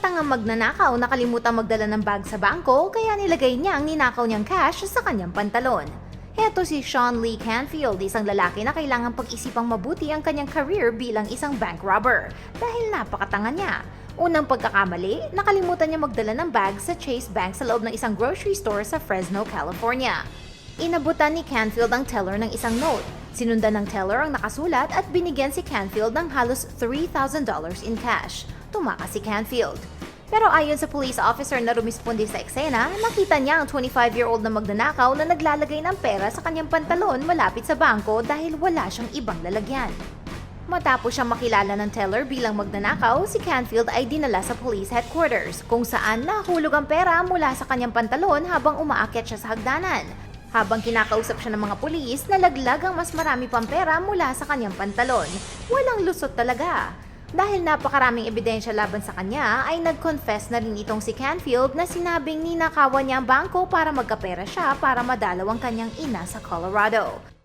Tanga-tanga magnanakaw nakalimutan magdala ng bag sa bangko kaya nilagay niya ang ninakaw niyang cash sa kanyang pantalon. Heto si Sean Lee Canfield, isang lalaki na kailangang pag-isipang mabuti ang kanyang career bilang isang bank robber dahil napakatanga niya. Unang pagkakamali, nakalimutan niya magdala ng bag sa Chase Bank sa loob ng isang grocery store sa Fresno, California. Inabutan ni Canfield ang teller ng isang note. Sinundan ng teller ang nakasulat at binigyan si Canfield ng halos $3,000 in cash. Tumakas si Canfield. Pero ayon sa police officer na rumispondi sa eksena, nakita niya ang 25-year-old na magnanakaw na naglalagay ng pera sa kanyang pantalon malapit sa bangko dahil wala siyang ibang lalagyan. Matapos siyang makilala ng teller bilang magnanakaw, si Canfield ay dinala sa police headquarters kung saan nahulog ang pera mula sa kanyang pantalon habang umaakyat siya sa hagdanan. Habang kinakausap siya ng mga pulis, nalaglag ang mas marami pang pera mula sa kanyang pantalon. Walang lusot talaga. Dahil napakaraming ebidensya laban sa kanya, ay nag-confess na rin itong si Canfield na sinabing ninakawan niya ang bangko para magkapera siya para madalaw ang kanyang ina sa Colorado.